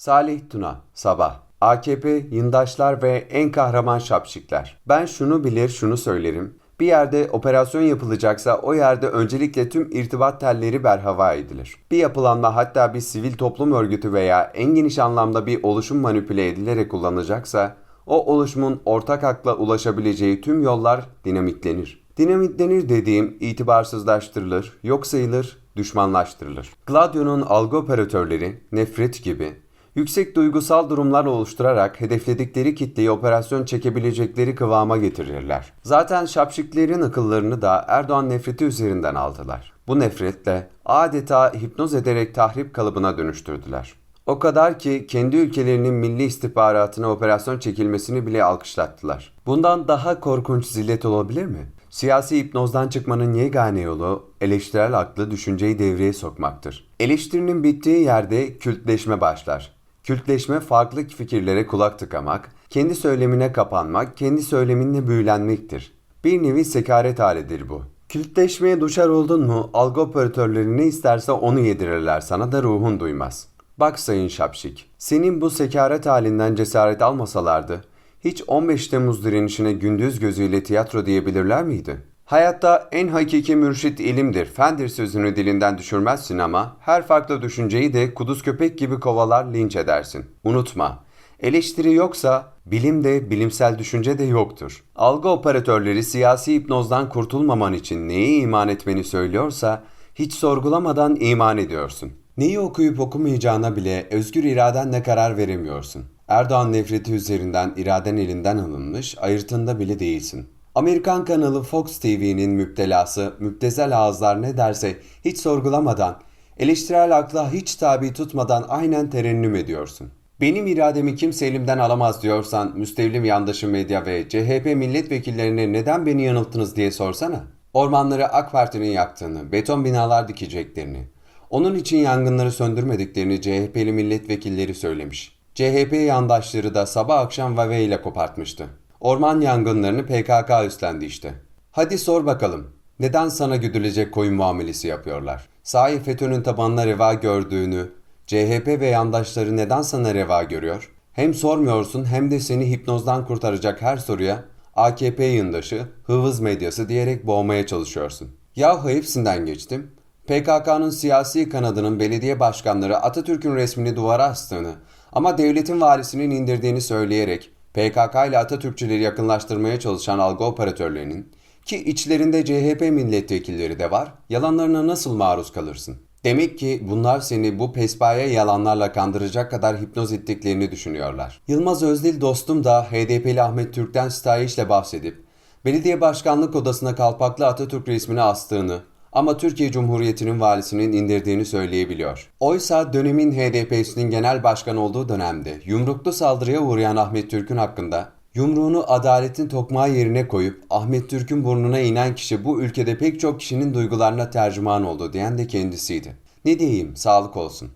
Salih Tuna, Sabah. AKP, yındaşlar ve en kahraman şapşikler. Ben şunu bilir, şunu söylerim. Bir yerde operasyon yapılacaksa o yerde öncelikle tüm irtibat telleri berhava edilir. Bir yapılanma hatta bir sivil toplum örgütü veya en geniş anlamda bir oluşum manipüle edilerek kullanılacaksa o oluşumun ortak akla ulaşabileceği tüm yollar dinamitlenir. Dinamitlenir dediğim itibarsızlaştırılır, yok sayılır, düşmanlaştırılır. Gladio'nun algı operatörleri, nefret gibi, yüksek duygusal durumlar oluşturarak hedefledikleri kitleyi operasyon çekebilecekleri kıvama getirirler. Zaten şapşiklerin akıllarını da Erdoğan nefreti üzerinden aldılar. Bu nefretle adeta hipnoz ederek tahrip kalıbına dönüştürdüler. O kadar ki kendi ülkelerinin milli istihbaratına operasyon çekilmesini bile alkışlattılar. Bundan daha korkunç zillet olabilir mi? Siyasi hipnozdan çıkmanın yegane yolu eleştirel aklı düşünceyi devreye sokmaktır. Eleştirinin bittiği yerde kültleşme başlar. Kültleşme farklı fikirlere kulak tıkamak, kendi söylemine kapanmak, kendi söyleminle büyülenmektir. Bir nevi sekaret halidir bu. Kültleşmeye duşar oldun mu algı operatörleri ne isterse onu yedirirler sana da ruhun duymaz. Bak Sayın Şapşik, senin bu sekaret halinden cesaret almasalardı, hiç 15 Temmuz direnişine gündüz gözüyle tiyatro diyebilirler miydi? Hayatta en hakiki mürşit ilimdir, fendir sözünü dilinden düşürmezsin ama her farklı düşünceyi de kuduz köpek gibi kovalar linç edersin. Unutma, eleştiri yoksa bilim de bilimsel düşünce de yoktur. Algı operatörleri siyasi hipnozdan kurtulmaman için neyi iman etmeni söylüyorsa hiç sorgulamadan iman ediyorsun. Neyi okuyup okumayacağına bile özgür iradenle karar veremiyorsun. Erdoğan nefreti üzerinden iraden elinden alınmış, ayırtında bile değilsin. Amerikan kanalı Fox TV'nin müptelası, müptezel ağızlar ne derse hiç sorgulamadan, eleştirel akla hiç tabi tutmadan aynen terennüm ediyorsun. Benim irademi kimse elimden alamaz diyorsan müstevlim yandaşı medya ve CHP milletvekillerine neden beni yanılttınız diye sorsana. Ormanları AK Parti'nin yaktığını, beton binalar dikeceklerini, onun için yangınları söndürmediklerini CHP'li milletvekilleri söylemiş. CHP yandaşları da sabah akşam Vave ile kopartmıştı. Orman yangınlarını PKK üstlendi işte. Hadi sor bakalım. Neden sana güdülecek koyun muamelesi yapıyorlar? Sahi FETÖ'nün tabanına reva gördüğünü, CHP ve yandaşları neden sana reva görüyor? Hem sormuyorsun hem de seni hipnozdan kurtaracak her soruya AKP yındaşı, hıvız medyası diyerek boğmaya çalışıyorsun. Yahu hepsinden geçtim. PKK'nın siyasi kanadının belediye başkanları Atatürk'ün resmini duvara astığını ama devletin varisinin indirdiğini söyleyerek PKK ile Atatürkçüleri yakınlaştırmaya çalışan algı operatörlerinin ki içlerinde CHP milletvekilleri de var, yalanlarına nasıl maruz kalırsın? Demek ki bunlar seni bu pespaya yalanlarla kandıracak kadar hipnoz ettiklerini düşünüyorlar. Yılmaz Özdil dostum da HDP'li Ahmet Türk'ten sitayişle bahsedip belediye başkanlık odasına kalpaklı Atatürk resmini astığını ama Türkiye Cumhuriyeti'nin valisinin indirdiğini söyleyebiliyor. Oysa dönemin HDP'sinin genel başkan olduğu dönemde yumruklu saldırıya uğrayan Ahmet Türk'ün hakkında yumruğunu adaletin tokmağı yerine koyup Ahmet Türk'ün burnuna inen kişi bu ülkede pek çok kişinin duygularına tercüman oldu diyen de kendisiydi. Ne diyeyim, sağlık olsun.